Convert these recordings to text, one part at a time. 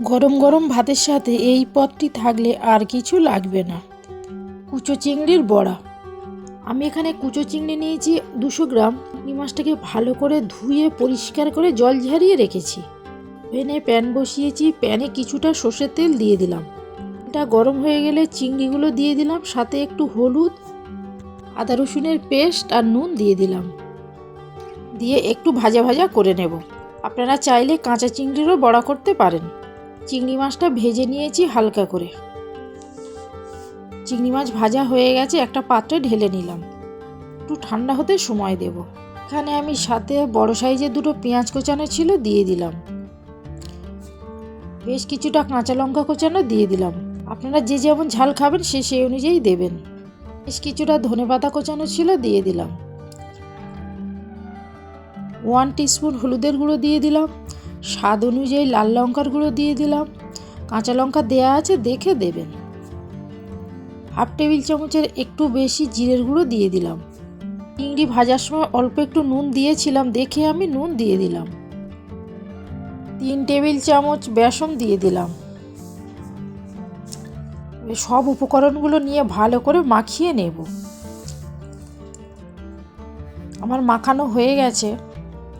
গরম গরম ভাতের সাথে এই পদটি থাকলে আর কিছু লাগবে না। কুচো চিংড়ির বড়া। আমি এখানে কুচো চিংড়ি নিয়েছি দুশো গ্রাম। চিংড়ি মাছটাকে ভালো করে ধুয়ে পরিষ্কার করে জল ঝারিয়ে রেখেছি। ওভেনে প্যান বসিয়েছি, প্যানে কিছুটা সর্ষের তেল দিয়ে দিলাম। এটা গরম হয়ে গেলে চিংড়িগুলো দিয়ে দিলাম, সাথে একটু হলুদ, আদা রসুনের পেস্ট আর নুন দিয়ে দিলাম। দিয়ে একটু ভাজা ভাজা করে নেব। আপনারা চাইলে কাঁচা চিংড়িরও বড়া করতে পারেন। চিংড়ি মাছটা ভেজে নিয়েছি হালকা করে। চিংড়ি মাছ ভাজা হয়ে গেছে, একটা পাত্রে ঢেলে নিলাম। একটু ঠান্ডা হতে সময় দেব। এখানে আমি সাথে বড় সাইজের দুটো পেঁয়াজ কোচানো ছিল দিয়ে দিলাম। বেশ কিছুটা কাঁচা লঙ্কা কোচানো দিয়ে দিলাম। আপনারা যে যেমন ঝাল খাবেন, সে সেই অনুযায়ী দেবেন। বেশ কিছুটা ধনে পাতা কোচানো ছিল দিয়ে দিলাম। ওয়ান টিস্পুন হলুদের গুঁড়ো দিয়ে দিলাম। স্বাদ অনুযায়ী লাল লঙ্কার গুঁড়ো দিয়ে দিলাম। কাঁচা লঙ্কা দেয়া আছে, দেখে দেবেন। হাফ টেবিল চামচের একটু বেশি জিরের গুঁড়ো দিয়ে দিলাম। চিংড়ি ভাজার সময় অল্প একটু নুন দিয়েছিলাম, দেখে আমি নুন দিয়ে দিলাম। তিন টেবিল চামচ বেসন দিয়ে দিলাম। সব উপকরণগুলো নিয়ে ভালো করে মাখিয়ে নেব। আমার মাখানো হয়ে গেছে।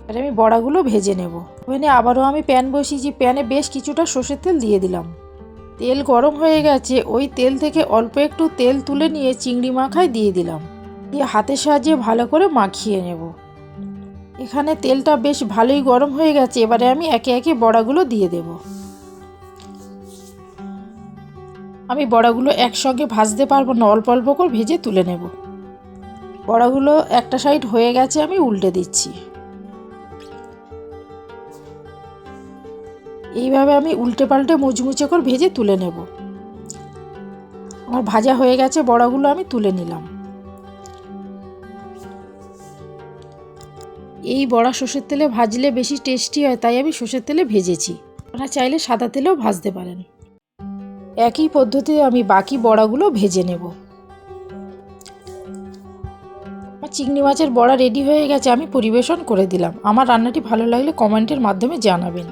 আর আমি বড়াগুলো ভেজে নেব। ওখানে আবারও আমি প্যান বসিয়েছি, প্যানে বেশ কিছুটা সর্ষের তেল দিয়ে দিলাম। তেল গরম হয়ে গেছে, ওই তেল থেকে অল্প একটু তেল তুলে নিয়ে চিংড়ি মাখায় দিয়ে দিলাম। দিয়ে হাতের সাহায্যে ভালো করে মাখিয়ে নেব। এখানে তেলটা বেশ ভালোই গরম হয়ে গেছে, এবারে আমি একে একে বড়াগুলো দিয়ে দেব। আমি বড়াগুলো একসঙ্গে ভাজতে পারব না, অল্প অল্প করে ভেজে তুলে নেব। বড়াগুলো একটা সাইড হয়ে গেছে, আমি উল্টে দিচ্ছি। এইভাবে আমি উল্টে পাল্টে মুচমুচে করে ভেজে তুলে নেব। আমার ভাজা হয়ে গেছে, বড়াগুলো আমি তুলে নিলাম। এই বড়া সর্ষের তেলে ভাজলে বেশি টেস্টি হয়, তাই আমি সর্ষের তেলে ভেজেছি। আপনারা চাইলে সাদা তেলেও ভাজতে পারেন। একই পদ্ধতিতে আমি বাকি বড়াগুলো ভেজে নেব। আমার চিংড়ি মাছের বড়া রেডি হয়ে গেছে, আমি পরিবেশন করে দিলাম। আমার রান্নাটি ভালো লাগলে কমেন্টের মাধ্যমে জানাবেন।